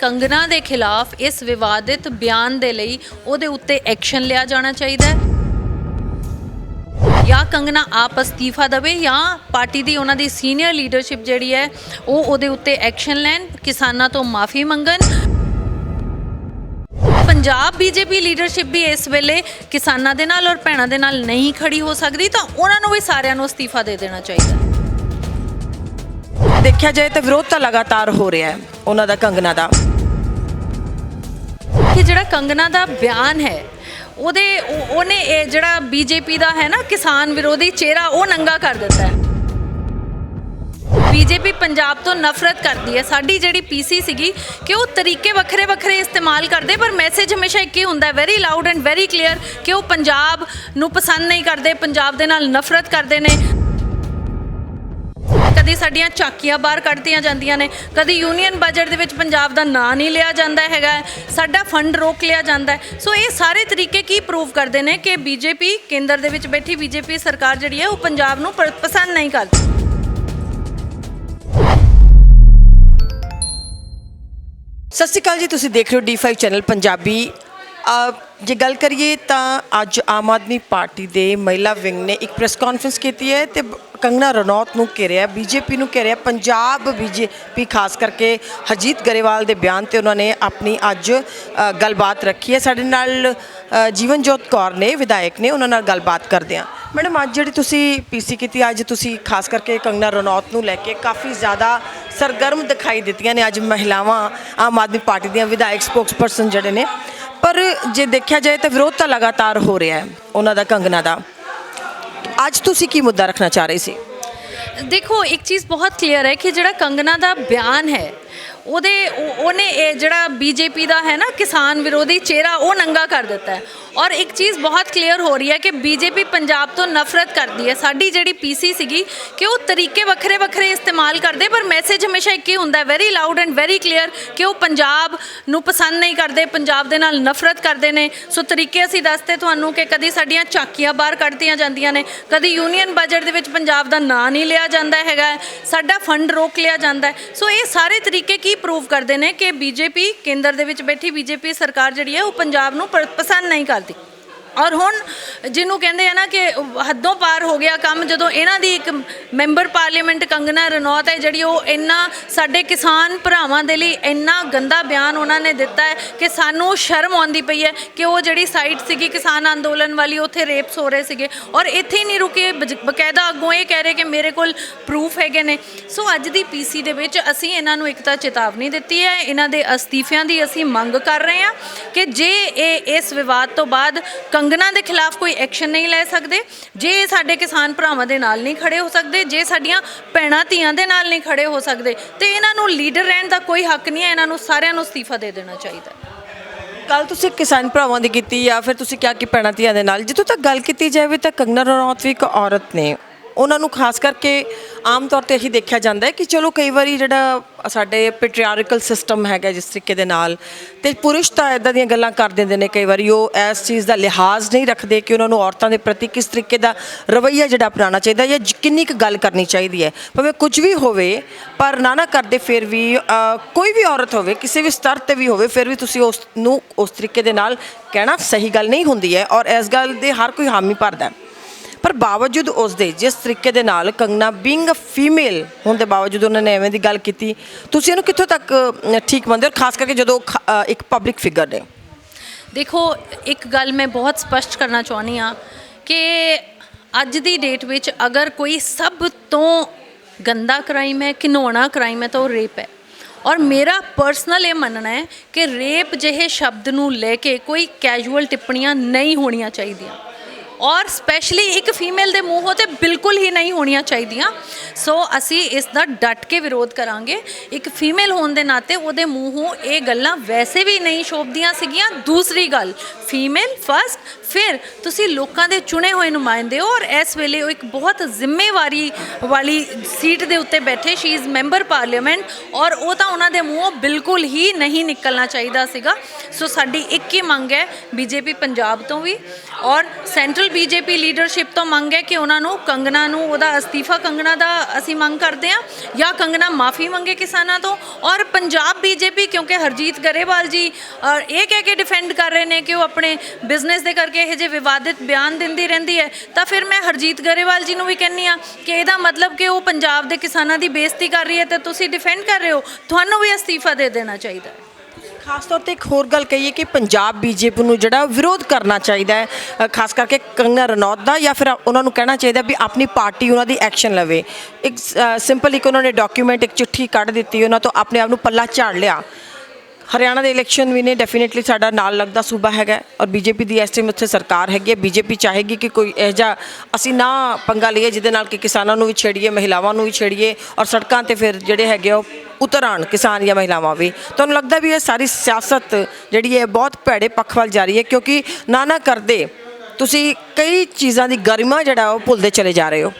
ਕੰਗਨਾ ਦੇ ਖਿਲਾਫ ਇਸ ਵਿਵਾਦਿਤ ਬਿਆਨ ਦੇ ਲਈ ਉਹਦੇ ਉੱਤੇ ਐਕਸ਼ਨ ਲਿਆ ਜਾਣਾ ਚਾਹੀਦਾ ਹੈ। ਜਾਂ ਕੰਗਨਾ ਆਪ ਅਸਤੀਫਾ ਦੇਵੇ ਜਾਂ ਪਾਰਟੀ ਦੀ ਉਹਨਾਂ ਦੀ ਸੀਨੀਅਰ ਲੀਡਰਸ਼ਿਪ ਜਿਹੜੀ ਹੈ, ਉਹ ਉਹਦੇ ਉੱਤੇ ਐਕਸ਼ਨ ਲੈਣ, ਕਿਸਾਨਾਂ ਤੋਂ ਮਾਫੀ ਮੰਗਣ। ਪੰਜਾਬ ਬੀਜੇਪੀ ਲੀਡਰਸ਼ਿਪ ਵੀ ਇਸ ਵੇਲੇ ਕਿਸਾਨਾਂ ਦੇ ਨਾਲ ਔਰ ਭੈਣਾਂ ਦੇ ਨਾਲ ਨਹੀਂ ਖੜੀ ਹੋ ਸਕਦੀ, ਤਾਂ ਉਹਨਾਂ ਨੂੰ ਵੀ ਸਾਰਿਆਂ ਨੂੰ ਅਸਤੀਫਾ ਦੇ ਦੇਣਾ ਚਾਹੀਦਾ ਦੇਖਿਆ ਜਾਏ ਤਾਂ ਵਿਰੋਧ ਤਾਂ ਲਗਾਤਾਰ ਹੋ ਰਿਹਾ ਹੈ, ਉਹਨਾਂ ਦਾ ਕੰਗਨਾ ਦਾ। ਜਿਹੜਾ ਕੰਗਨਾ ਦਾ ਬਿਆਨ ਹੈ, ਉਹਦੇ ਉਹਨੇ ਇਹ ਜਿਹੜਾ ਬੀਜੇਪੀ ਦਾ ਹੈ ਨਾ ਕਿਸਾਨ ਵਿਰੋਧੀ ਚਿਹਰਾ, ਉਹ ਨੰਗਾ ਕਰ ਦਿੱਤਾ ਹੈ। ਬੀਜੇਪੀ ਪੰਜਾਬ ਤੋਂ ਨਫ਼ਰਤ ਕਰਦੀ ਹੈ। ਸਾਡੀ ਜਿਹੜੀ ਪੀਸੀ ਸੀਗੀ ਕਿ ਉਹ ਤਰੀਕੇ ਵੱਖਰੇ ਵੱਖਰੇ ਇਸਤੇਮਾਲ ਕਰਦੇ, ਪਰ ਮੈਸੇਜ ਹਮੇਸ਼ਾ ਇੱਕ ਹੀ ਹੁੰਦਾ very loud and very clear ਕਿ ਉਹ ਪੰਜਾਬ ਨੂੰ ਪਸੰਦ ਨਹੀਂ ਕਰਦੇ, ਪੰਜਾਬ ਦੇ ਨਾਲ ਨਫ਼ਰਤ ਕਰਦੇ ਨੇ। ਕਦੀ ਸਾਡੀਆਂ ਝਾਕੀਆਂ ਬਾਹਰ ਕੱਢਤੀਆਂ ਜਾਂਦੀਆਂ ਨੇ, ਕਦੀ ਯੂਨੀਅਨ ਬਜਟ ਦੇ ਵਿੱਚ ਪੰਜਾਬ ਦਾ ਨਾਂ ਨਹੀਂ ਲਿਆ ਜਾਂਦਾ ਹੈਗਾ, ਸਾਡਾ ਫੰਡ ਰੋਕ ਲਿਆ ਜਾਂਦਾ ਸੋ ਇਹ ਸਾਰੇ ਤਰੀਕੇ ਕੀ ਪ੍ਰੂਵ ਕਰਦੇ ਨੇ ਕਿ ਬੀਜੇਪੀ ਕੇਂਦਰ ਦੇ ਵਿੱਚ ਬੈਠੀ ਬੀਜੇਪੀ ਸਰਕਾਰ ਜਿਹੜੀ ਹੈ ਉਹ ਪੰਜਾਬ ਨੂੰ ਪਸੰਦ ਨਹੀਂ ਕਰਦੀ ਸਤਿ ਸ਼੍ਰੀ ਅਕਾਲ ਜੀ, ਤੁਸੀਂ ਦੇਖ ਰਹੇ ਹੋ D5 ਚੈਨਲ ਪੰਜਾਬੀ। ਜੇ ਗੱਲ ਕਰੀਏ ਤਾਂ ਅੱਜ ਆਮ ਆਦਮੀ ਪਾਰਟੀ ਦੇ ਮਹਿਲਾ ਵਿੰਗ ਨੇ ਇੱਕ ਪ੍ਰੈਸ ਕਾਨਫਰੰਸ ਕੀਤੀ ਹੈ ਤੇ ਕੰਗਨਾ ਰਣੌਤ ਨੂੰ ਘੇਰਿਆ ਬੀਜੇਪੀ ਨੂੰ ਘੇਰਿਆ ਪੰਜਾਬ ਬੀਜੇਪੀ ਖਾਸ ਕਰਕੇ ਹਜੀਤ ਗਰੇਵਾਲ ਦੇ ਬਿਆਨ ਤੇ ਉਹਨਾਂ ਨੇ ਆਪਣੀ ਅੱਜ ਗੱਲਬਾਤ ਰੱਖੀ ਹੈ। ਸਾਡੇ ਨਾਲ ਅ, ਜੀਵਨਜੋਤ ਕੌਰ ਨੇ ਵਿਧਾਇਕ ਨੇ ਉਹਨਾਂ ਨਾਲ ਗੱਲਬਾਤ ਕਰਦੇ ਹਾਂ। ਮੈਡਮ ਅੱਜ ਜਿਹੜੀ ਤੁਸੀਂ ਪੀਸੀ ਕੀਤੀ ਅੱਜ ਤੁਸੀਂ ਖਾਸ ਕਰਕੇ ਕੰਗਨਾ ਰਣੌਤ ਨੂੰ ਲੈ ਕੇ ਕਾਫੀ ਜ਼ਿਆਦਾ ਸਰਗਰਮ ਦਿਖਾਈ ਦਿੱਤੀਆਂ ਨੇ। ਅੱਜ ਮਹਿਲਾਵਾਂ ਆਮ ਆਦਮੀ ਪਾਰਟੀ ਦੀਆਂ ਵਿਧਾਇਕ ਸਪੋਕਸਪਰਸਨ ਜਿਹੜੇ ਨੇ। ਪਰ ਜੇ ਦੇਖਿਆ ਜਾਏ ਤਾਂ ਵਿਰੋਧ ਤਾਂ ਲਗਾਤਾਰ ਹੋ ਰਿਹਾ ਹੈ ਉਹਨਾਂ ਦਾ ਕੰਗਨਾ ਦਾ। ਅੱਜ ਤੁਸੀਂ ਕੀ ਮੁੱਦਾ ਰੱਖਣਾ ਚਾਹ ਰਹੇ ਸੀ? ਦੇਖੋ, ਇੱਕ ਚੀਜ਼ ਬਹੁਤ ਕਲੀਅਰ ਹੈ ਕਿ ਜਿਹੜਾ ਕੰਗਨਾ ਦਾ ਬਿਆਨ ਹੈ, ਉਹਦੇ ਉਹਨੇ ਇਹ ਜਿਹੜਾ ਬੀਜੇਪੀ ਦਾ ਹੈ ਨਾ ਕਿਸਾਨ ਵਿਰੋਧੀ ਚਿਹਰਾ ਉਹ ਨੰਗਾ ਕਰ ਦਿੱਤਾ ਹੈ। ਔਰ ਇੱਕ ਚੀਜ਼ ਬਹੁਤ ਕਲੀਅਰ ਹੋ ਰਹੀ ਹੈ ਕਿ ਬੀਜੇਪੀ ਪੰਜਾਬ ਤੋਂ ਨਫ਼ਰਤ ਕਰਦੀ ਹੈ। ਸਾਡੀ ਜਿਹੜੀ ਪੀਸੀ ਸੀਗੀ ਕਿ ਉਹ ਤਰੀਕੇ ਵੱਖਰੇ ਵੱਖਰੇ ਇਸਤੇਮਾਲ ਕਰਦੇ, ਪਰ ਮੈਸੇਜ ਹਮੇਸ਼ਾ ਇੱਕ ਹੀ ਹੁੰਦਾ very loud and very clear ਕਿ ਉਹ ਪੰਜਾਬ ਨੂੰ ਪਸੰਦ ਨਹੀਂ ਕਰਦੇ, ਪੰਜਾਬ ਦੇ ਨਾਲ ਨਫ਼ਰਤ ਕਰਦੇ ਨੇ। ਸੋ ਤਰੀਕੇ ਅਸੀਂ ਦੱਸਦੇ ਤੁਹਾਨੂੰ ਕਿ ਕਦੀ ਸਾਡੀਆਂ ਝਾਕੀਆਂ ਬਾਹਰ ਕੱਢਤੀਆਂ ਜਾਂਦੀਆਂ ਨੇ, ਕਦੀ ਯੂਨੀਅਨ ਬਜਟ ਦੇ ਵਿੱਚ ਪੰਜਾਬ ਦਾ ਨਾਂ ਨਹੀਂ ਲਿਆ ਜਾਂਦਾ ਹੈਗਾ, ਸਾਡਾ ਫੰਡ ਰੋਕ ਲਿਆ ਜਾਂਦਾ ਸੋ ਇਹ ਸਾਰੇ ਤਰੀਕੇ ਕੀ ਪ੍ਰੂਵ ਕਰਦੇ ਨੇ ਕਿ ਬੀਜੇਪੀ ਕੇਂਦਰ ਦੇ ਵਿੱਚ ਬੈਠੀ ਬੀਜੇਪੀ ਸਰਕਾਰ ਜਿਹੜੀ ਹੈ, ਉਹ ਪੰਜਾਬ ਨੂੰ ਪਸੰਦ ਨਹੀਂ ਕਰਦੀ। ਔਰ ਹੁਣ ਜਿਹਨੂੰ ਕਹਿੰਦੇ ਆ ਨਾ ਕਿ ਹੱਦੋਂ ਪਾਰ ਹੋ ਗਿਆ ਕੰਮ, ਜਦੋਂ ਇਹਨਾਂ ਦੀ ਇੱਕ ਮੈਂਬਰ ਪਾਰਲੀਮੈਂਟ ਕੰਗਨਾ ਰਣੌਤ ਹੈ, ਜਿਹੜੀ ਉਹ ਇੰਨਾ ਸਾਡੇ ਕਿਸਾਨ ਭਰਾਵਾਂ ਦੇ ਲਈ ਇੰਨਾ ਗੰਦਾ ਬਿਆਨ ਉਹਨਾਂ ਨੇ ਦਿੱਤਾ ਹੈ ਕਿ ਸਾਨੂੰ ਸ਼ਰਮ ਆਉਂਦੀ ਪਈ ਹੈ ਕਿ ਉਹ ਜਿਹੜੀ ਸਾਈਟ ਸੀਗੀ ਕਿਸਾਨ ਅੰਦੋਲਨ ਵਾਲੀ, ਉੱਥੇ ਰੇਪਸ ਹੋ ਰਹੇ ਸੀਗੇ। ਔਰ ਇੱਥੇ ਹੀ ਨਹੀਂ ਰੁਕੇ ਬਕਾਇਦਾ ਅੱਗੋਂ ਇਹ ਕਹਿ ਰਹੇ ਕਿ ਮੇਰੇ ਕੋਲ ਪ੍ਰੂਫ ਹੈਗੇ ਨੇ। ਸੋ ਅੱਜ ਦੀ ਪੀਸੀ ਦੇ ਵਿੱਚ ਅਸੀਂ ਇਹਨਾਂ ਨੂੰ ਇੱਕ ਤਾਂ ਚੇਤਾਵਨੀ ਦਿੱਤੀ ਹੈ, ਇਹਨਾਂ ਦੇ ਅਸਤੀਫਿਆਂ ਦੀ ਅਸੀਂ ਮੰਗ ਕਰ ਰਹੇ ਹਾਂ ਕਿ ਜੇ ਇਹ ਇਸ ਵਿਵਾਦ ਤੋਂ ਬਾਅਦ ਕੰਗਨਾ ਦੇ ਖਿਲਾਫ ਕੋਈ ਐਕਸ਼ਨ ਨਹੀਂ ਲੈ ਸਕਦੇ, ਜੇ ਇਹ ਸਾਡੇ ਕਿਸਾਨ ਭਰਾਵਾਂ ਦੇ ਨਾਲ ਨਹੀਂ ਖੜੇ ਹੋ ਸਕਦੇ, ਜੇ ਸਾਡੀਆਂ ਭੈਣਾਂ ਧੀਆਂ ਦੇ ਨਾਲ ਨਹੀਂ ਖੜੇ ਹੋ ਸਕਦੇ, ਤੇ ਇਹਨਾਂ ਨੂੰ ਲੀਡਰ ਰਹਿਣ ਦਾ ਕੋਈ ਹੱਕ ਨਹੀਂ ਹੈ, ਇਹਨਾਂ ਨੂੰ ਸਾਰਿਆਂ ਨੂੰ ਅਸਤੀਫਾ ਦੇ ਦੇਣਾ ਚਾਹੀਦਾ ਹੈ। ਕੱਲ ਤੁਸੀਂ ਕਿਸਾਨ ਭਰਾਵਾਂ ਦੀ ਕੀਤੀ ਜਾਂ ਫਿਰ ਤੁਸੀਂ ਕਿਹਾ ਕਿ ਭੈਣਾਂ ਧੀਆਂ ਦੇ ਨਾਲ, ਜਿੱਥੋਂ ਤੱਕ ਗੱਲ ਕੀਤੀ ਜਾਵੇ ਤਾਂ ਕੰਗਨਾ ਰਣੌਤ ਵੀ ਇੱਕ ਔਰਤ ਨੇ ਉਹਨਾਂ ਨੂੰ ਖਾਸ ਕਰਕੇ ਆਮ ਤੌਰ ਤੇ ਇਹੀ ਦੇਖਿਆ ਜਾਂਦਾ ਹੈ ਕਿ ਚਲੋ ਕਈ ਵਾਰੀ ਜਿਹੜਾ ਸਾਡੇ ਪੈਟਰੀਆਰਕਲ ਸਿਸਟਮ ਹੈਗਾ ਜਿਸ ਤਰੀਕੇ ਦੇ ਨਾਲ ਤੇ ਪੁਰਸ਼ ਤਾਂ ਇਦਾਂ ਦੀਆਂ ਗੱਲਾਂ ਕਰ ਦਿੰਦੇ ਨੇ ਕਈ ਵਾਰੀ ਉਹ ਇਸ ਚੀਜ਼ ਦਾ ਲਿਹਾਜ਼ ਨਹੀਂ ਰੱਖਦੇ ਕਿ ਉਹਨਾਂ ਨੂੰ ਔਰਤਾਂ ਦੇ ਪ੍ਰਤੀ ਕਿਸ ਤਰੀਕੇ ਦਾ ਰਵੱਈਆ ਜਿਹੜਾ ਅਪਣਾਉਣਾ ਚਾਹੀਦਾ ਜਾਂ ਕਿੰਨੀ ਕੁ ਗੱਲ ਕਰਨੀ ਚਾਹੀਦੀ ਹੈ। ਭਾਵੇਂ ਕੁਝ ਵੀ ਹੋਵੇ, ਪਰ ਨਾ ਨਾ ਕਰਦੇ ਫਿਰ ਵੀ ਕੋਈ ਵੀ ਔਰਤ ਹੋਵੇ, ਕਿਸੇ ਵੀ ਸਤਰ ਤੇ ਵੀ ਹੋਵੇ, ਫਿਰ ਵੀ ਤੁਸੀਂ ਉਸ ਨੂੰ ਉਸ ਤਰੀਕੇ ਦੇ ਨਾਲ ਕਹਿਣਾ ਸਹੀ ਗੱਲ ਨਹੀਂ ਹੁੰਦੀ ਹੈ ਔਰ ਇਸ ਗੱਲ ਦੇ ਹਰ ਕੋਈ ਹਾਮੀ ਭਰਦਾ ਹੈ। ਪਰ ਬਾਵਜੂਦ ਉਸ ਦੇ ਜਿਸ ਤਰੀਕੇ ਦੇ ਨਾਲ ਕੰਗਨਾ ਬੀਇੰਗ ਅ ਫੀਮੇਲ ਹੋਣ ਦੇ ਬਾਵਜੂਦ ਉਹਨਾਂ ਨੇ ਐਵੇਂ ਦੀ ਗੱਲ ਕੀਤੀ ਤੁਸੀਂ ਇਹਨੂੰ ਕਿੱਥੋਂ ਤੱਕ ਠੀਕ ਮੰਨਦੇ ਹੋ? ਖਾਸ ਕਰਕੇ ਜਦੋਂ ਖ- ਅ, ਇੱਕ ਪਬਲਿਕ ਫਿਗਰ ਨੇ। ਦੇਖੋ ਇੱਕ ਗੱਲ ਮੈਂ ਬਹੁਤ ਸਪਸ਼ਟ ਕਰਨਾ ਚਾਹੁੰਦੀ ਆ ਕਿ ਅੱਜ ਦੀ ਡੇਟ ਵਿੱਚ ਅਗਰ ਕੋਈ ਸਭ ਤੋਂ ਗੰਦਾ ਕ੍ਰਾਈਮ ਹੈ ਘਿਨੌਣਾ ਕ੍ਰਾਈਮ ਹੈ ਤਾਂ ਉਹ ਰੇਪ ਹੈ। ਔਰ ਮੇਰਾ ਪਰਸਨਲ ਇਹ ਮੰਨਣਾ ਹੈ ਕਿ ਰੇਪ ਜਿਹੇ ਸ਼ਬਦ ਨੂੰ ਲੈ ਕੇ ਕੋਈ ਕੈਜੂਅਲ ਟਿੱਪਣੀਆਂ ਨਹੀਂ ਹੋਣੀਆਂ ਚਾਹੀਦੀਆਂ। ਔਰ ਸਪੈਸ਼ਲੀ ਇੱਕ ਫੀਮੇਲ ਦੇ ਮੂੰਹੋਂ ਤੇ ਬਿਲਕੁਲ ਹੀ ਨਹੀਂ ਹੋਣੀਆਂ ਚਾਹੀਦੀਆਂ। ਸੋ ਅਸੀਂ ਇਸ ਦਾ ਡਟ ਕੇ ਵਿਰੋਧ ਕਰਾਂਗੇ। ਇੱਕ ਫੀਮੇਲ ਹੋਣ ਦੇ ਨਾਤੇ ਉਹਦੇ ਮੂੰਹੋਂ ਇਹ ਗੱਲਾਂ ਵੈਸੇ ਵੀ ਨਹੀਂ ਸ਼ੋਭਦੀਆਂ ਸੀਗੀਆਂ। ਦੂਸਰੀ ਗੱਲ ਫੀਮੇਲ ਫਸਟ ਫਿਰ ਤੁਸੀਂ ਲੋਕਾਂ ਦੇ ਚੁਣੇ ਹੋਏ ਨੁਮਾਇੰਦੇ ਹੋ ਔਰ ਇਸ ਵੇਲੇ ਉਹ ਇੱਕ ਬਹੁਤ ਜ਼ਿੰਮੇਵਾਰੀ ਵਾਲੀ ਸੀਟ ਦੇ ਉੱਤੇ ਬੈਠੇ ਸ਼ੀ ਇਜ਼ ਮੈਂਬਰ ਪਾਰਲੀਮੈਂਟ ਔਰ ਉਹ ਤਾਂ ਉਹਨਾਂ ਦੇ ਮੂੰਹੋਂ ਬਿਲਕੁਲ ਹੀ ਨਹੀਂ ਨਿਕਲਣਾ ਚਾਹੀਦਾ ਸੀਗਾ। ਸੋ ਸਾਡੀ ਇੱਕ ਹੀ ਮੰਗ ਹੈ ਬੀਜੇਪੀ ਪੰਜਾਬ ਤੋਂ ਵੀ। ਔਰ ਸੈਂਟਰਲ ਬੀਜੇਪੀ ਲੀਡਰਸ਼ਿਪ ਤੋਂ ਮੰਗ ਹੈ ਕਿ ਉਹਨਾਂ ਨੂੰ ਕੰਗਣਾ ਨੂੰ, ਉਹਦਾ ਅਸਤੀਫਾ ਕੰਗਣਾ ਦਾ ਅਸੀਂ ਮੰਗ ਕਰਦੇ ਹਾਂ ਜਾਂ ਕੰਗਣਾ ਮਾਫੀ ਮੰਗੇ ਕਿਸਾਨਾਂ ਤੋਂ। ਔਰ ਪੰਜਾਬ ਬੀਜੇਪੀ, ਕਿਉਂਕਿ ਹਰਜੀਤ ਗਰੇਵਾਲ ਜੀ ਇਹ ਕਹਿ ਕੇ ਡਿਫੈਂਡ ਕਰ ਰਹੇ ਨੇ ਕਿ ਉਹ ਆਪਣੇ ਬਿਜ਼ਨਸ ਦੇ ਕਰਕੇ ਇਹ ਜੇ ਵਿਵਾਦਿਤ ਬਿਆਨ ਦਿੰਦੀ ਰਹਿੰਦੀ ਹੈ, ਤਾਂ ਫਿਰ ਮੈਂ ਹਰਜੀਤ ਗਰੇਵਾਲ ਜੀ ਨੂੰ ਵੀ ਕਹਿੰਨੀ ਆ ਕਿ ਇਹਦਾ ਮਤਲਬ ਕਿ ਉਹ ਪੰਜਾਬ ਦੇ ਕਿਸਾਨਾਂ ਦੀ ਬੇਇੱਜ਼ਤੀ ਕਰ ਰਹੀ ਹੈ ਤੇ ਤੁਸੀਂ ਡਿਫੈਂਡ ਕਰ ਰਹੇ ਹੋ। ਤੁਹਾਨੂੰ ਵੀ ਅਸਤੀਫਾ ਦੇ ਦੇਣਾ ਚਾਹੀਦਾ ਹੈ। ਖਾਸ ਤੌਰ ਤੇ ਇੱਕ ਹੋਰ ਗੱਲ ਕਹੀਏ ਕਿ ਪੰਜਾਬ ਬੀਜੇਪੀ ਨੂੰ ਜਿਹੜਾ ਵਿਰੋਧ ਕਰਨਾ ਚਾਹੀਦਾ ਹੈ ਖਾਸ ਕਰਕੇ ਕੰਗਨਾ ਰਣੌਤ ਦਾ ਜਾਂ ਫਿਰ ਉਹਨਾਂ ਨੂੰ ਕਹਿਣਾ ਚਾਹੀਦਾ ਵੀ ਆਪਣੀ ਪਾਰਟੀ ਉਹਨਾਂ ਦੀ ਐਕਸ਼ਨ ਲਵੇ। ਇੱਕ ਸਿੰਪਲ ਇੱਕ ਉਹਨਾਂ ਨੇ ਡਾਕੂਮੈਂਟ ਇੱਕ ਚਿੱਠੀ ਕੱਢ ਦਿੱਤੀ, ਉਹਨਾਂ ਤੋਂ ਆਪਣੇ ਆਪ ਨੂੰ ਪੱਲਾ ਝਾੜ ਲਿਆ। ਹਰਿਆਣਾ ਦੇ ਇਲੈਕਸ਼ਨ ਵੀ ਨੇ ਡੈਫੀਨਿਟਲੀ ਸਾਡਾ ਨਾਲ ਲੱਗਦਾ ਸੂਬਾ ਹੈਗਾ ਔਰ ਬੀਜੇਪੀ ਦੀ ਇਸ ਟਾਈਮ ਉੱਥੇ ਸਰਕਾਰ ਹੈਗੀ ਹੈ। ਬੀਜੇਪੀ ਚਾਹੇਗੀ ਕਿ ਕੋਈ ਇਹ ਜਿਹਾ ਅਸੀਂ ਨਾ ਪੰਗਾ ਲਈਏ ਜਿਹਦੇ ਨਾਲ ਕਿ ਕਿਸਾਨਾਂ ਨੂੰ ਵੀ ਛੇੜੀਏ, ਮਹਿਲਾਵਾਂ ਨੂੰ ਵੀ ਛੇੜੀਏ ਔਰ ਸੜਕਾਂ ਤੇ ਫਿਰ ਜਿਹੜੇ ਹੈਗੇ ਆ ਉਹ ਉਤਰ ਆਉਣ, ਕਿਸਾਨ ਜਾਂ ਮਹਿਲਾਵਾਂ ਵੀ। ਤੁਹਾਨੂੰ ਲੱਗਦਾ ਵੀ ਇਹ ਸਾਰੀ ਸਿਆਸਤ ਜਿਹੜੀ ਹੈ ਬਹੁਤ ਭੈੜੇ ਪੱਖ ਵੱਲ ਜਾ ਰਹੀ ਹੈ ਕਿਉਂਕਿ ਨਾ ਨਾ ਕਰਦੇ ਤੁਸੀਂ ਕਈ ਚੀਜ਼ਾਂ ਦੀ ਗਰਿਮਾ ਜਿਹੜਾ ਉਹ ਭੁੱਲਦੇ ਚਲੇ ਜਾ ਰਹੇ ਹੋ।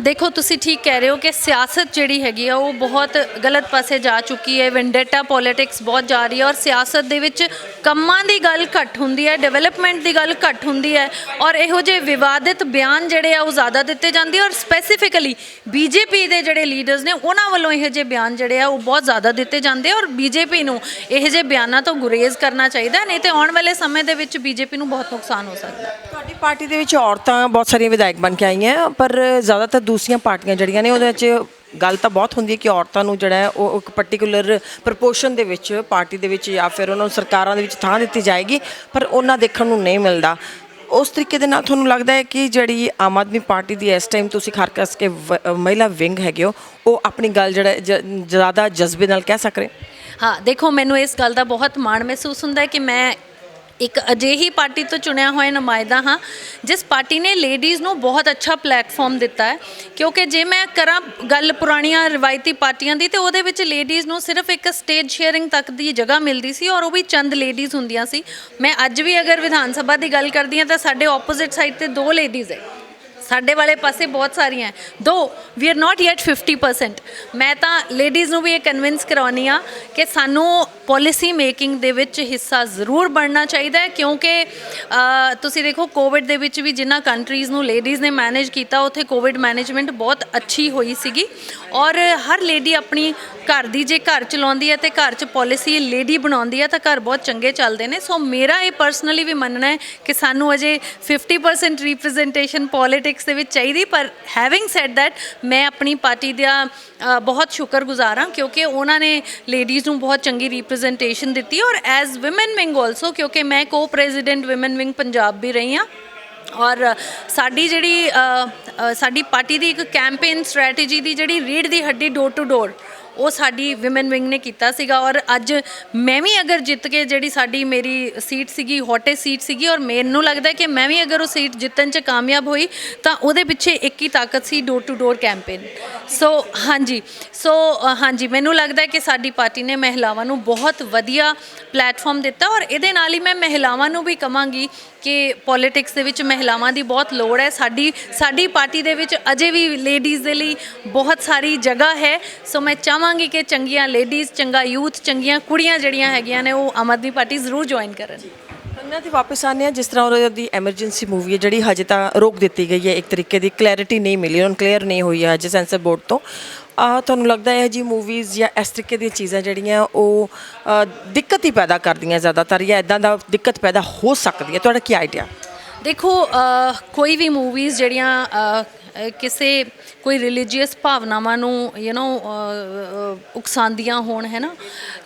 ਦੇਖੋ, ਤੁਸੀਂ ਠੀਕ ਕਹਿ ਰਹੇ ਹੋ ਕਿ ਸਿਆਸਤ ਜਿਹੜੀ ਹੈਗੀ ਆ, ਉਹ ਬਹੁਤ ਗਲਤ ਪਾਸੇ ਜਾ ਚੁੱਕੀ ਹੈ। ਵਿੰਡੇਟਾ ਪੋਲਿਟਿਕਸ ਬਹੁਤ ਜਾ ਰਹੀ ਹੈ ਔਰ ਸਿਆਸਤ ਦੇ ਵਿੱਚ ਕੰਮਾਂ ਦੀ ਗੱਲ ਘੱਟ ਹੁੰਦੀ ਹੈ, ਡਿਵੈਲਪਮੈਂਟ ਦੀ ਗੱਲ ਘੱਟ ਹੁੰਦੀ ਹੈ ਔਰ ਇਹੋ ਜਿਹੇ ਵਿਵਾਦਿਤ ਬਿਆਨ ਜਿਹੜੇ ਆ, ਉਹ ਜ਼ਿਆਦਾ ਦਿੱਤੇ ਜਾਂਦੇ ਔਰ ਸਪੈਸੀਫਿਕਲੀ ਬੀਜੇਪੀ ਦੇ ਜਿਹੜੇ ਲੀਡਰਸ ਨੇ, ਉਹਨਾਂ ਵੱਲੋਂ ਇਹੋ ਜਿਹੇ ਬਿਆਨ ਜਿਹੜੇ ਆ, ਉਹ ਬਹੁਤ ਜ਼ਿਆਦਾ ਦਿੱਤੇ ਜਾਂਦੇ ਆ ਔਰ ਬੀਜੇਪੀ ਨੂੰ ਇਹੋ ਜਿਹੇ ਬਿਆਨਾਂ ਤੋਂ ਗੁਰੇਜ਼ ਕਰਨਾ ਚਾਹੀਦਾ ਨਹੀਂ ਤੇ ਆਉਣ ਵਾਲੇ ਸਮੇਂ ਦੇ ਵਿੱਚ ਬੀਜੇਪੀ ਨੂੰ ਬਹੁਤ ਨੁਕਸਾਨ ਹੋ ਸਕਦਾ ਤੁਹਾਡੀ ਪਾਰਟੀ ਦੇ ਵਿੱਚ ਔਰਤਾਂ ਬਹੁਤ ਸਾਰੀਆਂ ਵਿਧਾਇਕ ਬਣ ਕੇ ਆਈਆਂ, ਪਰ ਜ਼ਿਆਦਾਤਰ ਦੂਸਰੀਆਂ ਪਾਰਟੀਆਂ ਜਿਹੜੀਆਂ ਨੇ, ਉਹਦੇ ਵਿੱਚ ਗੱਲ ਤਾਂ ਬਹੁਤ ਹੁੰਦੀ ਹੈ ਕਿ ਔਰਤਾਂ ਨੂੰ ਜਿਹੜਾ ਹੈ, ਉਹ ਇੱਕ ਪਾਰਟਿਕੂਲਰ ਪ੍ਰਪੋਰਸ਼ਨ ਦੇ ਵਿੱਚ ਪਾਰਟੀ ਦੇ ਵਿੱਚ ਜਾਂ ਫਿਰ ਉਹਨਾਂ ਨੂੰ ਸਰਕਾਰਾਂ ਦੇ ਵਿੱਚ ਥਾਂ ਦਿੱਤੀ ਜਾਏਗੀ, ਪਰ ਉਹਨਾਂ ਦੇਖਣ ਨੂੰ ਨਹੀਂ ਮਿਲਦਾ। ਉਸ ਤਰੀਕੇ ਦੇ ਨਾਲ ਤੁਹਾਨੂੰ ਲੱਗਦਾ ਹੈ ਕਿ ਜਿਹੜੀ ਆਮ ਆਦਮੀ ਪਾਰਟੀ ਦੀ ਇਸ ਟਾਈਮ ਤੁਸੀਂ ਖਾਸ ਕਰਕੇ ਵ- ਮਹਿਲਾ ਵਿੰਗ ਹੈਗੇ ਹੋ, ਉਹ ਆਪਣੀ ਗੱਲ ਜਿਹੜਾ ਜ- ਜ਼ਿਆਦਾ ਜਜ਼ਬੇ ਨਾਲ ਕਹਿ ਸਕ ਰਹੇ ਹਾਂ, ਦੇਖੋ, ਮੈਨੂੰ ਇਸ ਗੱਲ ਦਾ ਬਹੁਤ ਮਾਣ ਮਹਿਸੂਸ ਹੁੰਦਾ ਹੈ ਕਿ ਮੈਂ ਇੱਕ ਅਜਿਹੀ ਪਾਰਟੀ ਤੋਂ ਚੁਣਿਆ ਹੋਇਆ ਨੁਮਾਇੰਦਾ ਹਾਂ, ਜਿਸ ਪਾਰਟੀ ਨੇ ਲੇਡੀਜ਼ ਨੂੰ ਬਹੁਤ ਅੱਛਾ ਪਲੇਟਫਾਰਮ ਦਿੱਤਾ ਹੈ। ਕਿਉਂਕਿ ਜੇ ਮੈਂ ਕਰਾਂ ਗੱਲ ਪੁਰਾਣੀਆਂ ਰਵਾਇਤੀ ਪਾਰਟੀਆਂ ਦੀ, ਤੇ ਉਹਦੇ ਵਿੱਚ ਲੇਡੀਜ਼ ਨੂੰ ਸਿਰਫ ਇੱਕ ਸਟੇਜ ਸ਼ੇਅਰਿੰਗ ਤੱਕ ਦੀ ਜਗ੍ਹਾ ਮਿਲਦੀ ਸੀ ਔਰ ਉਹ ਵੀ ਚੰਦ ਲੇਡੀਜ਼ ਹੁੰਦੀਆਂ ਸੀ। ਮੈਂ ਅੱਜ ਵੀ ਅਗਰ ਵਿਧਾਨ ਸਭਾ ਦੀ ਗੱਲ ਕਰਦੀ ਹਾਂ, ਤਾਂ ਸਾਡੇ ਆਪੋਜ਼ਿਟ ਸਾਈਡ ਤੇ ਦੋ ਲੇਡੀਜ਼ ਹੈ। ਸਾਡੇ ਵਾਲੇ ਪਾਸੇ ਬਹੁਤ ਸਾਰੀਆਂ ਦੋ ਵੀ ਆਰ ਨਾਟ ਯੈਟ 50% ਮੈਂ ਤਾਂ ਲੇਡੀਜ਼ ਨੂੰ ਵੀ ਇਹ ਕਨਵਿੰਸ ਕਰਾਉਣੀ ਆ ਕਿ ਸਾਨੂੰ ਪਾਲਿਸੀ ਮੇਕਿੰਗ ਦੇ ਵਿੱਚ ਹਿੱਸਾ ਜ਼ਰੂਰ ਬਣਨਾ ਚਾਹੀਦਾ ਹੈ, ਕਿਉਂਕਿ ਤੁਸੀਂ ਦੇਖੋ ਕੋਵਿਡ ਦੇ ਵਿੱਚ ਵੀ ਜਿਨ੍ਹਾਂ ਕੰਟਰੀਜ਼ ਨੂੰ ਲੇਡੀਜ਼ ਨੇ ਮੈਨੇਜ ਕੀਤਾ, ਉੱਥੇ ਕੋਵਿਡ ਮੈਨੇਜਮੈਂਟ ਬਹੁਤ ਅੱਛੀ ਹੋਈ ਸੀਗੀ। ਔਰ ਹਰ ਲੇਡੀ ਆਪਣੀ ਘਰ ਦੀ ਜੇ ਘਰ ਚਲਾਉਂਦੀ ਹੈ ਤੇ ਘਰ ਚ ਪਾਲਿਸੀ ਲੇਡੀ ਬਣਾਉਂਦੀ ਹੈ, ਤਾਂ ਘਰ ਬਹੁਤ ਚੰਗੇ ਚੱਲਦੇ ਨੇ। ਸੋ ਮੇਰਾ ਇਹ ਪਰਸਨਲੀ ਵੀ ਮੰਨਣਾ ਹੈ ਕਿ ਸਾਨੂੰ ਅਜੇ 50% ਰਿਪਰੈਜ਼ੈਂਟੇਸ਼ਨ ਪੋਲਿਟਿਕਸ ਦੇ ਵਿੱਚ ਚਾਹੀਦੀ, ਪਰ ਹੈਵਿੰਗ ਸੈਡ ਥੈਟ ਮੈਂ ਆਪਣੀ ਪਾਰਟੀ ਦਾ ਬਹੁਤ ਸ਼ੁਕਰਗੁਜ਼ਾਰ ਹਾਂ, ਕਿਉਂਕਿ ਉਹਨਾਂ ਨੇ ਲੇਡੀਜ਼ ਨੂੰ ਬਹੁਤ ਚੰਗੀ ਰਿਪਰੈਜ਼ੈਂਟੇਸ਼ਨ ਦਿੱਤੀ ਔਰ ਐਜ਼ ਔਮਨ ਵਿੰਗ ਆਲਸੋ ਕਿਉਂਕਿ ਮੈਂ co president women wing Punjab ਵੀ ਰਹੀ ਹਾਂ ਔਰ ਸਾਡੀ ਜਿਹੜੀ ਸਾਡੀ ਪਾਰਟੀ ਦੀ ਇੱਕ ਕੈਂਪੇਨ ਸਟ੍ਰੈਟੇਜੀ ਦੀ ਜਿਹੜੀ ਰੀੜ ਦੀ ਹੱਡੀ ਡੋਰ ਟੂ ਡੋਰ ਉਹ ਸਾਡੀ ਔਮਨ ਵਿੰਗ ਨੇ ਕੀਤਾ ਸੀਗਾ ਔਰ ਅੱਜ ਮੈਂ ਵੀ ਅਗਰ ਜਿੱਤ ਕੇ ਜਿਹੜੀ ਸਾਡੀ ਮੇਰੀ ਸੀਟ ਸੀਗੀ ਹੌਟੇ ਸੀਟ ਸੀਗੀ ਔਰ ਮੈਨੂੰ ਲੱਗਦਾ ਕਿ ਮੈਂ ਵੀ ਅਗਰ ਉਹ ਸੀਟ ਜਿੱਤਣ 'ਚ ਕਾਮਯਾਬ ਹੋਈ ਤਾਂ ਉਹਦੇ ਪਿੱਛੇ ਇੱਕ ਹੀ ਤਾਕਤ ਸੀ ਡੋਰ ਟੂ ਡੋਰ ਕੈਂਪੇਨ ਸੋ ਹਾਂਜੀ। ਸੋ ਹਾਂਜੀ, ਮੈਨੂੰ ਲੱਗਦਾ ਕਿ ਸਾਡੀ ਪਾਰਟੀ ਨੇ ਮਹਿਲਾਵਾਂ ਨੂੰ ਬਹੁਤ ਵਧੀਆ ਪਲੇਟਫਾਰਮ ਦਿੱਤਾ ਔਰ ਇਹਦੇ ਨਾਲ ਹੀ ਮੈਂ ਮਹਿਲਾਵਾਂ ਨੂੰ ਵੀ ਕਵਾਂਗੀ ਕਿ ਪੋਲਿਟਿਕਸ ਦੇ ਵਿੱਚ ਮਹਿਲਾਵਾਂ ਦੀ ਬਹੁਤ ਲੋੜ ਹੈ। ਸਾਡੀ ਸਾਡੀ ਪਾਰਟੀ ਦੇ ਵਿੱਚ ਅਜੇ ਵੀ ਲੇਡੀਜ਼ ਦੇ ਲਈ ਬਹੁਤ ਸਾਰੀ ਜਗ੍ਹਾ ਹੈ। ਸੋ ਮੈਂ ਚਾਹਾਂਗੀ ਕਿ ਚੰਗੀਆਂ ਲੇਡੀਜ਼ ਚੰਗਾ ਯੂਥ ਚੰਗੀਆਂ ਕੁੜੀਆਂ ਜਿਹੜੀਆਂ ਹੈਗੀਆਂ ਨੇ ਉਹ ਆਮ ਆਦਮੀ ਪਾਰਟੀ ਜ਼ਰੂਰ ਜੁਆਇਨ ਕਰਨ। ਕੰਗਨਾ ਤੇ ਵਾਪਸ ਆਨੇ ਆ ਜਿਸ ਤਰ੍ਹਾਂ ਉਹਦੀ ਐਮਰਜੈਂਸੀ ਮੂਵੀ ਹੈ ਜਿਹੜੀ ਹਜੇ ਤਾਂ ਰੋਕ ਦਿੱਤੀ ਗਈ ਹੈ ਇੱਕ ਤਰੀਕੇ ਦੀ ਕਲੈਰਿਟੀ ਨਹੀਂ ਮਿਲੀ ਉਹਨਾਂ ਕਲੀਅਰ ਨਹੀਂ ਹੋਈ ਹੈ ਹਜੇ ਸੈਂਸਰ ਬੋਰਡ ਤੋਂ। ਆ ਤੁਹਾਨੂੰ ਲੱਗਦਾ ਹੈ ਜੀ ਮੂਵੀਜ਼ ਜਾਂ ਇਸ ਤਰੀਕੇ ਦੀਆਂ ਚੀਜ਼ਾਂ ਜਿਹੜੀਆਂ ਉਹ ਦਿੱਕਤ ਹੀ ਪੈਦਾ ਕਰਦੀਆਂ ਜ਼ਿਆਦਾਤਰ ਜਾਂ ਇਦਾਂ ਦਾ ਦਿੱਕਤ ਪੈਦਾ ਹੋ ਸਕਦੀ ਹੈ? ਤੁਹਾਡਾ ਕੀ ਆਈਡੀਆ ਦੇਖੋ ਕੋਈ ਵੀ ਮੂਵੀਜ਼ ਜਿਹੜੀਆਂ ਕਿਸੇ ਕੋਈ ਰਿਲੀਜੀਅਸ ਭਾਵਨਾਵਾਂ ਨੂੰ ਯੂ نو ਉਕਸਾਉਂਦੀਆਂ ਹੋਣ ਹੈ ਨਾ?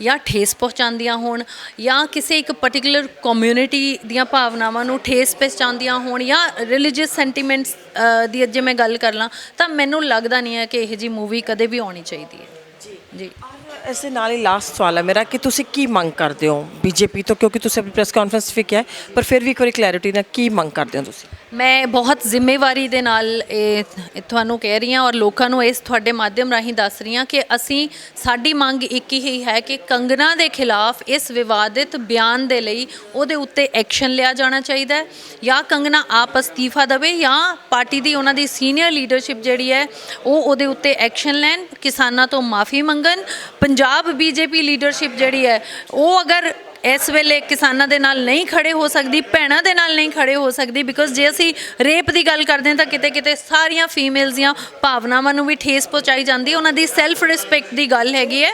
ਜਾਂ ਠੇਸ ਪਹੁੰਚਾਉਂਦੀਆਂ ਹੋਣ ਜਾਂ ਕਿਸੇ ਇੱਕ ਪਾਰਟਿਕੂਲਰ ਕਮਿਊਨਿਟੀ ਦੀਆਂ ਭਾਵਨਾਵਾਂ ਨੂੰ ਠੇਸ ਪਹੁੰਚਾਉਂਦੀਆਂ ਹੋਣ ਜਾਂ ਰਿਲੀਜੀਅਸ ਸੈਂਟੀਮੈਂਟਸ ਦੀ ਜੇ ਮੈਂ ਗੱਲ ਕਰ ਲਾਂ ਤਾਂ ਮੈਨੂੰ ਲੱਗਦਾ ਨਹੀਂ ਹੈ ਕਿ ਇਹ ਜੀ ਮੂਵੀ ਕਦੇ ਵੀ ਆਉਣੀ ਚਾਹੀਦੀ ਹੈ। ਜੀ। ਜੀ। ਇਸ ਦੇ ਨਾਲ ਹੀ ਲਾਸਟ ਸਵਾਲ ਹੈ ਮੇਰਾ ਕਿ ਤੁਸੀਂ ਕੀ ਮੰਗ ਕਰਦੇ ਹੋ ਬੀਜੇਪੀ ਤੋਂ? ਕਿਉਂਕਿ ਤੁਸੀਂ ਆਪਣੀ ਪ੍ਰੈਸ ਕਾਨਫਰੰਸ ਵੀ ਕਿਹਾ ਹੈ, ਪਰ ਫਿਰ ਵੀ ਇੱਕ ਵਾਰੀ ਕਲੈਰਿਟੀ ਨਾਲ ਕੀ ਮੰਗ ਕਰਦੇ ਹੋ ਤੁਸੀਂ? ਮੈਂ ਬਹੁਤ ਜ਼ਿੰਮੇਵਾਰੀ ਦੇ ਨਾਲ ਇਹ ਇਹ ਤੁਹਾਨੂੰ ਕਹਿ ਰਹੀ ਹਾਂ ਔਰ ਲੋਕਾਂ ਨੂੰ ਇਸ ਤੁਹਾਡੇ ਮਾਧਿਅਮ ਰਾਹੀਂ ਦੱਸ ਰਹੀ ਹਾਂ ਕਿ ਅਸੀਂ ਸਾਡੀ ਮੰਗ ਇੱਕ ਹੀ ਹੈ ਕਿ ਕੰਗਨਾ ਦੇ ਖਿਲਾਫ ਇਸ ਵਿਵਾਦਿਤ ਬਿਆਨ ਦੇ ਲਈ ਉਹਦੇ ਉੱਤੇ ਐਕਸ਼ਨ ਲਿਆ ਜਾਣਾ ਚਾਹੀਦਾ ਹੈ। ਜਾਂ ਕੰਗਨਾ ਆਪ ਅਸਤੀਫਾ ਦੇਵੇ ਜਾਂ ਪਾਰਟੀ ਦੀ ਉਹਨਾਂ ਦੀ ਸੀਨੀਅਰ ਲੀਡਰਸ਼ਿਪ ਜਿਹੜੀ ਹੈ ਉਹ ਉਹਦੇ ਉੱਤੇ ਐਕਸ਼ਨ ਲੈਣ ਕਿਸਾਨਾਂ ਤੋਂ ਮਾਫੀ ਮੰਗਣ ਪੰਜਾਬ ਬੀਜੇਪੀ ਲੀਡਰਸ਼ਿਪ ਜਿਹੜੀ ਹੈ, ਉਹ ਅਗਰ ਇਸ ਵੇਲੇ ਕਿਸਾਨਾਂ ਦੇ ਨਾਲ ਨਹੀਂ ਖੜੇ ਹੋ ਸਕਦੀ, ਭੈਣਾਂ ਦੇ ਨਾਲ ਨਹੀਂ ਖੜੇ ਹੋ ਸਕਦੀ ਬਿਕੋਜ਼ ਜੇ ਅਸੀਂ ਰੇਪ ਦੀ ਗੱਲ ਕਰਦੇ ਹਾਂ ਤਾਂ ਕਿਤੇ ਕਿਤੇ ਸਾਰੀਆਂ ਫੀਮੇਲਸ ਦੀਆਂ ਭਾਵਨਾਵਾਂ ਨੂੰ ਵੀ ਠੇਸ ਪਹੁੰਚਾਈ ਜਾਂਦੀ ਉਹਨਾਂ ਦੀ ਸੈਲਫ ਰਿਸਪੈਕਟ ਦੀ ਗੱਲ ਹੈਗੀ ਹੈ।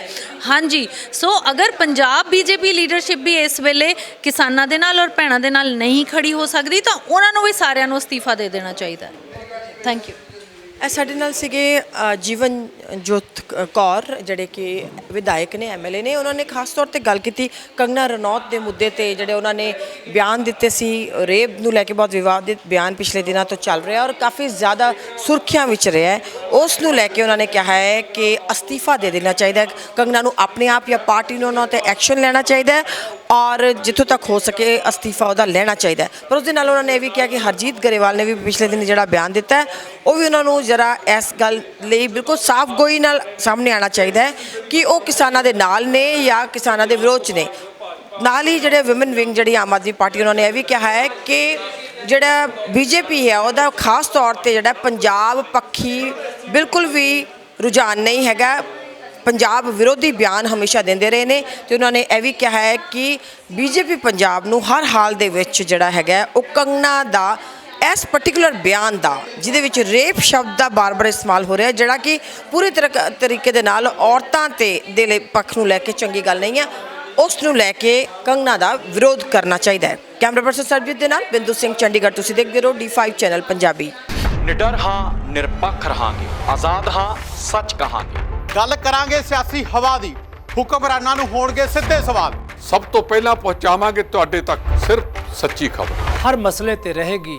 ਹਾਂਜੀ ਸੋ ਅਗਰ ਪੰਜਾਬ ਬੀਜੇਪੀ ਲੀਡਰਸ਼ਿਪ ਵੀ ਇਸ ਵੇਲੇ ਕਿਸਾਨਾਂ ਦੇ ਨਾਲ ਔਰ ਭੈਣਾਂ ਦੇ ਨਾਲ ਨਹੀਂ ਖੜੀ ਹੋ ਸਕਦੀ, ਤਾਂ ਉਹਨਾਂ ਨੂੰ ਵੀ ਸਾਰਿਆਂ ਨੂੰ ਅਸਤੀਫਾ ਦੇ ਦੇਣਾ ਚਾਹੀਦਾ ਥੈਂਕ ਯੂ ਇਹ ਸਾਡੇ ਨਾਲ ਸੀਗੇ ਅ, ਜੀਵਨ ਜੋਤ ਕ- ਕੌਰ ਜਿਹੜੇ ਕਿ ਵਿਧਾਇਕ ਨੇ ਐਮਐਲਏ ਨੇ। ਉਹਨਾਂ ਨੇ ਖਾਸ ਤੌਰ ਤੇ ਗੱਲ ਕੀਤੀ ਕੰਗਨਾ ਰਣੌਤ ਦੇ ਮੁੱਦੇ ਤੇ ਜਿਹੜੇ ਉਹਨਾਂ ਨੇ ਬਿਆਨ ਦਿੱਤੇ ਸੀ। ਰੇਪ ਨੂੰ ਲੈ ਕੇ ਬਹੁਤ ਵਿਵਾਦਿਤ ਬਿਆਨ ਪਿਛਲੇ ਦਿਨਾਂ ਤੋਂ ਚੱਲ ਰਿਹਾ ਔਰ ਕਾਫੀ ਜ਼ਿਆਦਾ ਸੁਰਖੀਆਂ ਵਿੱਚ ਰਿਹਾ ਹੈ। ਉਸ ਨੂੰ ਲੈ ਕੇ ਉਹਨਾਂ ਨੇ ਕਿਹਾ ਹੈ ਕਿ ਅਸਤੀਫਾ ਦੇ ਦੇਣਾ ਚਾਹੀਦਾ ਹੈ। ਕੰਗਨਾ ਨੂੰ ਆਪਣੇ ਆਪ ਜਾਂ ਪਾਰਟੀ ਨੂੰ ਉਹਨਾਂ ਤੇ ਐਕਸ਼ਨ ਲੈਣਾ ਚਾਹੀਦਾ ਹੈ ਔਰ ਜਿੱਥੋਂ ਤੱਕ ਹੋ ਸਕੇ ਅਸਤੀਫਾ ਉਹਦਾ ਲੈਣਾ ਚਾਹੀਦਾ ਹੈ। ਪਰ ਉਸ ਦੇ ਨਾਲ ਉਹਨਾਂ ਨੇ ਇਹ ਵੀ ਕਿਹਾ ਕਿ ਹਰਜੀਤ ਗਰੇਵਾਲ ਨੇ ਵੀ ਪਿਛਲੇ ਦਿਨ ਜਿਹੜਾ ਬਿਆਨ ਦਿੱਤਾ ਹੈ ਉਹ ਵੀ ਉਹਨਾਂ ਨੂੰ ਜਰਾ ਇਸ ਗੱਲ ਲਈ ਬਿਲਕੁਲ ਸਾਫ਼ ਗੋਈ ਨਾਲ ਸਾਹਮਣੇ ਆਉਣਾ ਚਾਹੀਦਾ ਹੈ ਕਿ ਉਹ ਕਿਸਾਨਾਂ ਦੇ ਨਾਲ ਨੇ ਜਾਂ ਕਿਸਾਨਾਂ ਦੇ ਵਿਰੋਧ 'ਚ ਨੇ। ਨਾਲ ਹੀ ਜਿਹੜੇ ਔਮਨ ਵਿੰਗ ਜਿਹੜੀ ਆਮ ਆਦਮੀ ਪਾਰਟੀ ਉਹਨਾਂ ਨੇ ਇਹ ਵੀ ਕਿਹਾ ਹੈ ਕਿ ਜਿਹੜਾ ਬੀਜੇਪੀ ਹੈ, ਉਹਦਾ ਖਾਸ ਤੌਰ ਤੇ ਜਿਹੜਾ ਪੰਜਾਬ ਪੱਖੀ ਬਿਲਕੁਲ ਵੀ ਰੁਝਾਨ ਨਹੀਂ ਹੈਗਾ। ਪੰਜਾਬ ਵਿਰੋਧੀ ਬਿਆਨ ਹਮੇਸ਼ਾ ਦਿੰਦੇ ਰਹੇ ਨੇ ਤੇ ਉਹਨਾਂ ਨੇ ਇਹ ਵੀ ਕਿਹਾ ਹੈ ਕਿ ਬੀਜੇਪੀ ਪੰਜਾਬ ਨੂੰ ਹਰ ਹਾਲ ਦੇ ਵਿੱਚ ਜਿਹੜਾ ਹੈਗਾ ਉਹ ਕੰਗਣਾ ਦਾ ਇਸ ਪਾਰਟਿਕੂਲਰ ਬਿਆਨ ਦਾ ਜਿਹਦੇ ਵਿੱਚ ਰੇਪ ਸ਼ਬਦ ਦਾ ਬਾਰ-ਬਾਰ ਇਸਤੇਮਾਲ ਹੋ ਰਿਹਾ ਜਿਹੜਾ ਕਿ ਪੂਰੀ ਤਰੀਕੇ ਦੇ ਨਾਲ ਔਰਤਾਂ ਤੇ ਦੇ ਲਈ ਪੱਖ ਨੂੰ ਲੈ ਕੇ ਚੰਗੀ ਗੱਲ ਨਹੀਂ ਹੈ ਉਸ ਨੂੰ ਲੈ ਕੇ ਕੰਗਨਾ ਦਾ ਵਿਰੋਧ ਕਰਨਾ ਚਾਹੀਦਾ ਹੈ। ਕੈਮਰਾ ਪਰਸਨ ਸਰਬਜੀਤ ਦੇ ਨਾਲ ਬਿੰਦੂ ਸਿੰਘ ਚੰਡੀਗੜ੍ਹ ਤੁਸੀਂ ਦੇਖਦੇ ਰਹੋ D5 ਚੈਨਲ ਪੰਜਾਬੀ। ਨਿਡਰ ਹਾਂ ਨਿਰਪੱਖ ਰਹਾਂਗੇ ਆਜ਼ਾਦ ਹਾਂ ਸੱਚ ਕਹਾਂਗੇ। ਗੱਲ ਕਰਾਂਗੇ ਸਿਆਸੀ ਹਵਾ ਦੀ ਹੁਕਮਰਾਨਾਂ ਨੂੰ ਹੋਣਗੇ ਸਿੱਧੇ ਸਵਾਲ। ਸਭ ਤੋਂ ਪਹਿਲਾਂ ਪਹੁੰਚਾਵਾਂਗੇ ਤੁਹਾਡੇ ਤੱਕ ਸਿਰਫ ਸੱਚੀ ਖਬਰ। ਹਰ ਮਸਲੇ ਤੇ ਰਹੇਗੀ